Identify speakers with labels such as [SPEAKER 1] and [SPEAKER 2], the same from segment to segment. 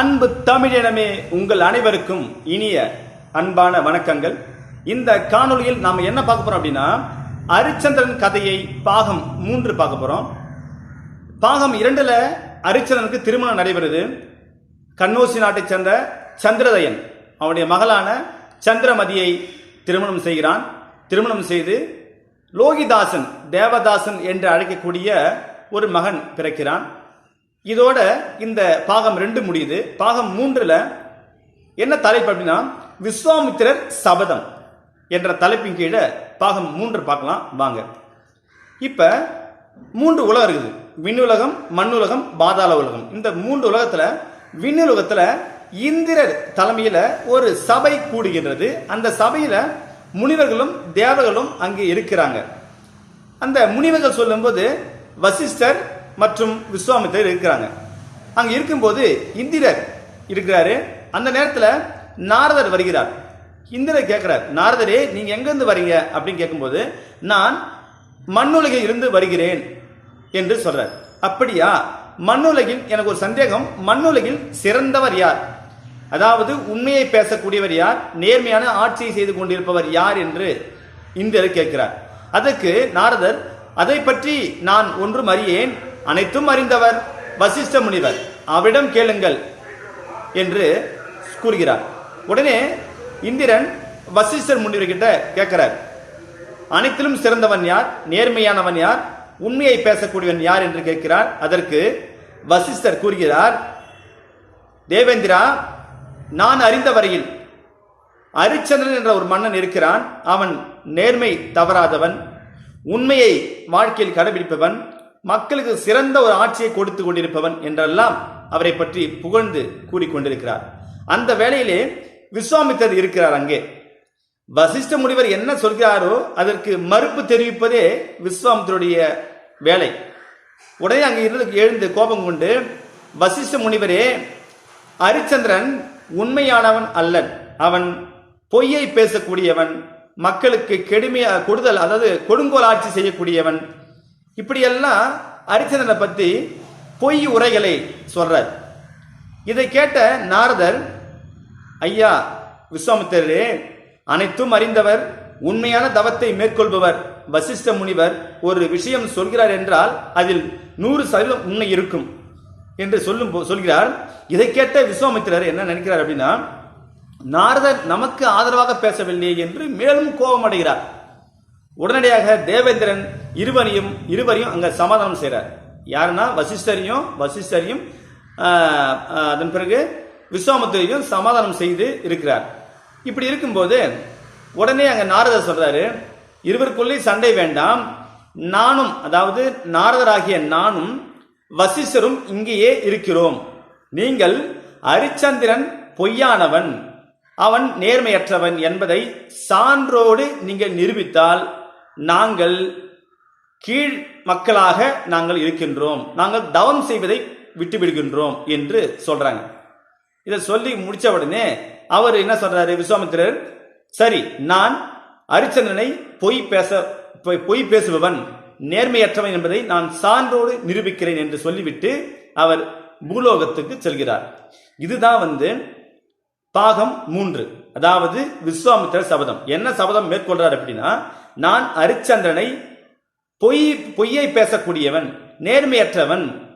[SPEAKER 1] அன்பு தமிழினமே உங்கள் அனைவருக்கும் இனிய அன்பான வணக்கங்கள். இந்த காணொளியில் நாம் என்ன பார்க்க போறோம் அப்படின்னா அரிச்சந்திரன் கதையை பாகம் மூன்று பார்க்க போறோம். பாகம் இரண்டுல அரிச்சந்திரனுக்கு திருமணம் நடைபெறுது. கண்ணோசி நாட்டைச் சேர்ந்த சந்திரதயன் அவனுடைய மகளான சந்திரமதியை திருமணம் செய்கிறான். திருமணம் செய்து லோகிதாசன் தேவதாசன் என்று அழைக்கக்கூடிய ஒரு மகன் பிறக்கிறான். இதோட இந்த பாகம் ரெண்டு முடியுது. பாகம் மூன்றில் என்ன தலைப்பு அப்படின்னா விஸ்வாமித்திரர் சபதம் என்ற தலைப்பின் கீழே பாகம் மூன்று பார்க்கலாம். வாங்க. இப்போ மூன்று உலகம் இருக்குது. விண்ணுலகம் மண்ணுலகம் பாதாள உலகம். இந்த மூன்று உலகத்தில் விண்ணுலகத்தில் இந்திரர் தலைமையில் ஒரு சபை கூடுகின்றது. அந்த சபையில் முனிவர்களும் தேவர்களும் அங்கே இருக்கிறாங்க. அந்த முனிவர்கள் சொல்லும்போது வசிஷ்டர் மற்றும் விஸ்வாமித்தர் இருக்கிறாங்க. அங்கே இருக்கும்போது இந்திரர் இருக்கிறாரு. அந்த நேரத்தில் நாரதர் வருகிறார். இந்திரர் கேட்குறார் நாரதரே நீங்கள் எங்கேருந்து வரீங்க? அப்படின்னு கேட்கும்போது நான் மண்ணுலகில் இருந்து வருகிறேன் என்று சொல்கிறார் அப்படியா? மண்ணுலகில் எனக்கு ஒரு சந்தேகம். மண்ணுலகில் சிறந்தவர் யார்? அதாவது உண்மையை பேசக்கூடியவர் யார்? நேர்மையான ஆட்சியை செய்து கொண்டிருப்பவர் யார்? என்று இந்திரர் கேட்கிறார். அதற்கு நாரதர் அதை பற்றி நான் ஒன்றும் அறியேன். அனைத்தும் அறிந்தவர் வசிஷ்ட முனிவர். அவரிடம் கேளுங்கள் என்று கூறுகிறார். உடனே இந்திரன் வசிஷ்டர் முனிவர்கிட்ட கேட்கிறார். அனைத்திலும் சிறந்தவன் யார்? நேர்மையானவன் யார்? உண்மையை பேசக்கூடியவன் யார் என்று கேட்கிறார். அதற்கு வசிஷ்டர் கூறுகிறார் தேவேந்திரா நான் அறிந்த வரையில் அரிச்சந்திரன் என்ற ஒரு மன்னன் இருக்கிறான். அவன் நேர்மை தவறாதவன். உண்மையை வாழ்க்கையில் கடைபிடிப்பவன். மக்களுக்கு சிறந்த ஒரு ஆட்சியை கொடுத்து கொண்டிருப்பவன் என்றெல்லாம் அவரை பற்றி புகழ்ந்து கூறிக்கொண்டிருக்கிறார். அந்த வேளையிலே விஸ்வாமித்தர் இருக்கிறார் அங்கே. வசிஷ்ட முனிவர் என்ன சொல்கிறாரோ அதற்கு மறுப்பு தெரிவிப்பதே விஸ்வாமித்தருடைய வேலை. உடனே அங்கே இருந்து எழுந்து கோபம் கொண்டு வசிஷ்ட முனிவரே அரிச்சந்திரன் உண்மையானவன் அல்லன். அவன் பொய்யை பேசக்கூடியவன் மக்களுக்கு கெடுமையா கொடுதல் அதாவது கொடுங்கோல் ஆட்சி செய்யக்கூடியவன். இப்படியெல்லாம் அரிச்சந்திரனை பற்றி பொய் உரைகளை சொல்றார். இதை கேட்ட நாரதர் ஐயா விஸ்வாமித்திரரே அனைத்தும் அறிந்தவர் உண்மையான தவத்தை மேற்கொள்பவர் வசிஷ்ட முனிவர் ஒரு விஷயம் சொல்கிறார் என்றால் அதில் நூறு சதவீதம் உண்மை இருக்கும் என்று சொல்லும் போ- சொல்கிறார். இதை கேட்ட விஸ்வாமித்திரர் என்ன நினைக்கிறார் அப்படின்னா நாரதர் நமக்கு ஆதரவாக பேசவில்லை என்று மேலும் கோபமடைகிறார். உடனடியாக தேவேந்திரன் இருவரையும் இருவரையும் அங்கே சமாதானம் செய்கிறார் யாருன்னா வசிஷ்டரையும் வசிஷ்டரையும் அதன் பிறகு விஸ்வாமித்திரையும் சமாதானம் செய்து இருக்கிறார். இப்படி இருக்கும்போது உடனே அங்கே நாரதர் சொல்கிறாரு இருவருக்குள்ளே சண்டை வேண்டாம். நானும் அதாவது நாரதராகிய நானும் வசிஷ்டரும் இங்கேயே இருக்கிறோம். நீங்கள் அரிச்சந்திரன் பொய்யானவன் அவன் நேர்மையற்றவன் என்பதை சான்றோடு நீங்கள் நிரூபித்தால் நாங்கள் கீழ் மக்களாக நாங்கள் இருக்கின்றோம். நாங்கள் தவம் செய்வதை விட்டுவிடுகின்றோம் என்று சொல்றாங்க. இதை சொல்லி முடிச்ச உடனே அவர் என்ன சொல்றாரு விஸ்வாமித்திரர் சரி நான் அரிச்சந்திரனை பொய் பேச பொய்- பொய் பேசுபவன் நேர்மையற்றவன் என்பதை நான் சான்றோடு நிரூபிக்கிறேன் என்று சொல்லிவிட்டு அவர் பூலோகத்துக்கு செல்கிறார். இதுதான் வந்து பாகம் மூன்று. அதாவது விஸ்வாமித்திர சபதம். என்ன சபதம் மேற்கொள்றார் அப்படின்னா நான் அரிச்சந்திரனை பொய் பொய்யை பேசக்கூடியவன் நேர்மையற்றவன்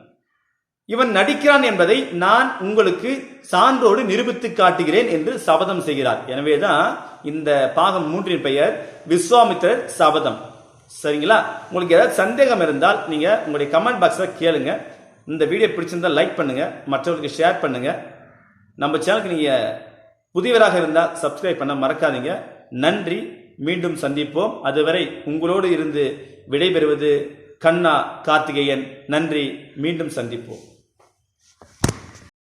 [SPEAKER 1] இவன் நடிக்கிறான் என்பதை நான் உங்களுக்கு சான்றோடு நிரூபித்து காட்டுகிறேன் என்று சபதம் செய்கிறார். எனவேதான் இந்த பாகம் மூன்றின் பெயர் விஸ்வாமித்திரர் சபதம். சரிங்களா? உங்களுக்கு ஏதாவது சந்தேகம் இருந்தால் நீங்க உங்களுடைய கமெண்ட் பாக்ஸில் கேளுங்க. இந்த வீடியோ பிடிச்சிருந்தா லைக் பண்ணுங்க. மற்றவர்களுக்கு ஷேர் பண்ணுங்க. நம்ம சேனலுக்கு நீங்க புதியவராக இருந்தால் சப்ஸ்கிரைப் பண்ண மறக்காதீங்க. நன்றி. மீண்டும் சந்திப்போம். அதுவரை உங்களோடு இருந்து விடைபெறுவது கண்ணா கார்த்திகேயன். நன்றி. மீண்டும் சந்திப்போம்.